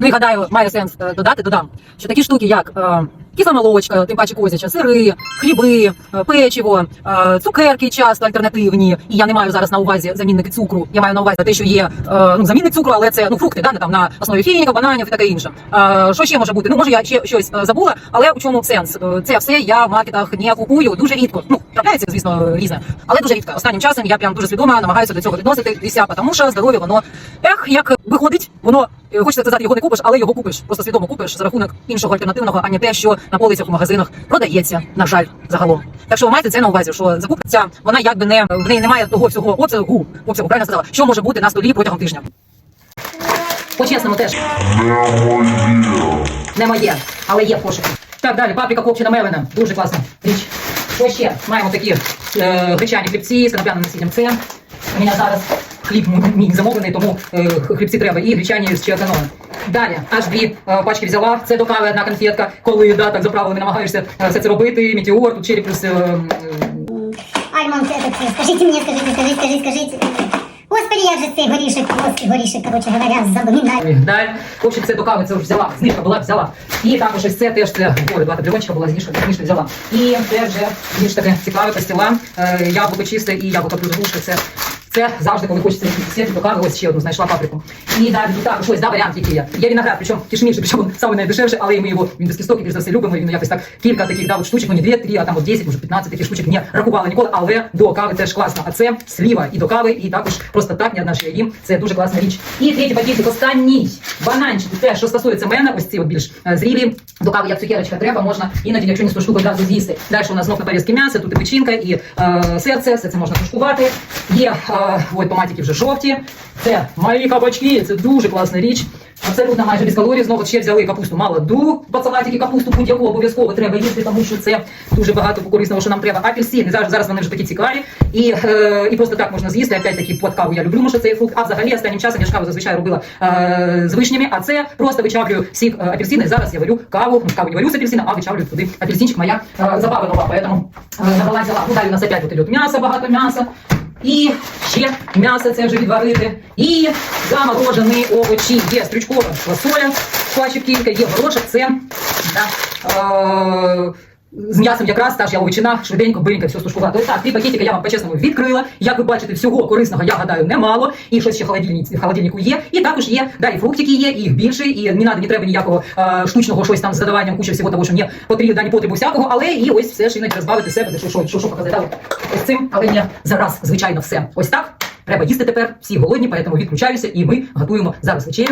Ну і гадаю, має сенс е, додати, додам, що такі штуки, як е, кисломолочка, тим паче козяча, сири, хліби, е, печиво, цукерки часто альтернативні. І я не маю зараз на увазі замінники цукру. Я маю на увазі те, що є ну, замінник цукру, але це ну фрукти, да, не там на основі фініків, бананів і таке інше. Що ще може бути? Ну може я ще щось забула, але у чому сенс? Це все я в маркетах не купую дуже рідко. Ну трапляється, звісно, різне, але дуже рідко. Останнім часом я прям дуже свідомо намагаюся до цього відноситися, тому що здоров'я воно ех, як виходить, воно е, хочеться сказати, його не купиш, але його купиш. Просто свідомо купиш за рахунок іншого альтернативного, а не те, що на полицях у магазинах продається, на жаль, загалом. Так що ви маєте це на увазі, що закупка ця, вона якби не в неї немає того всього обсягу, обсягу, правильно сказала, що може бути на столі протягом тижня. По-чесному теж не моє, Не моє, але є в пошуку. Так, далі, паприка копчена мелена. Дуже класна річ. Що ще? Маємо такі е, гречані хлібці з канап'яним насінням. Це у мене зараз хліб мій замовлений, тому е, хлібці треба і гречані з чиаканом. Далі, аж дві е, пачки взяла. Це до кави одна конфетка. Коли да, так заправлений намагаєшся е, все це робити. Метеор, тут черри плюс е, м, Альмон, этот, скажите мне, скажите, скажите, скажите, скажите. Господи, як же цей горішек, плоский горішек, короче говоря, запоминаю. мигдаль. В общем, це до кави це вже взяла. Знижка була, взяла. І також ось це теж це ой, два табльончика була знижка, знижка взяла. І це вже більш таке цікаве пастила. Е, яблуко чисте і яблуко плюс грушка. Це це завжди, коли хочеться світло до кави, ось ще одну знайшла паприку. І далі тут також ось да, варіант, який є. Є виноград, причому кишміший, причому саме найдешевше, але ми його він без і за все любимо. І він якось так кілька таких да, от штучок, ну дві, три, а там от 10, може 15 таких штучок не рахувала ніколи, але до кави теж класно. А це сліва і до кави, і також просто так, не одна я їм. Це дуже класна річ. І третій пакетик, останній бананчик. Те, що стосується мене, ось ці от більш е, зрілі. До кави як цукерочка треба, можна іноді, якщо не спошуку, одразу з'їсти. Далі у нас знов на порізки м'яса, тут і печінка, і е, серце, все це можна куштувати. Є е, ой, томатики вже жовті. Це малі кабачки, це дуже класна річ. Абсолютно майже без калорій. Знову ще взяли капусту молоду, салатики капусту будь-яку обов'язково треба їсти, тому що це дуже багато корисного, що нам треба. Апельсини, зараз, зараз вони вже такі цікаві. І, е, і просто так можна з'їсти. Опять таки под каву я люблю, може цей фрукт. А взагалі останнім часом я ж каву зазвичай робила е, з вишнями, а це просто вичавлюю сік е, апельсини. Зараз я варю каву, каву не варю з апельсина, а вичавлюю туди апельсинчик моя е, забава нова, поэтому е, набрала взяла. Ну, далі у нас опять от идет м'ясо, багато м'яса. І ще м'ясо це вже відварити. І заморожені овочі. Є стрючкова фасоля, пачок кілька, є горошок, це да, е, з м'ясом якраз та ж я яловичина, швиденько, биренько, все стушкувати. Ось так, три пакетики я вам по-чесному відкрила. Як ви бачите, всього корисного, я гадаю, немало. І щось ще в холодильниці, в холодильнику є. І також є, да, і фруктики є, і їх більше, і не надо, не треба ніякого е, штучного щось там з додаванням кучі всього того, що мені потрібно, да, не потребу всякого, але і ось все ж іноді розбавити себе, де що, що, що, що показати. Ось цим, але не зараз, звичайно, все. Ось так. Треба їсти тепер, всі голодні, поэтому відключаюся, і ми готуємо зараз вечерю.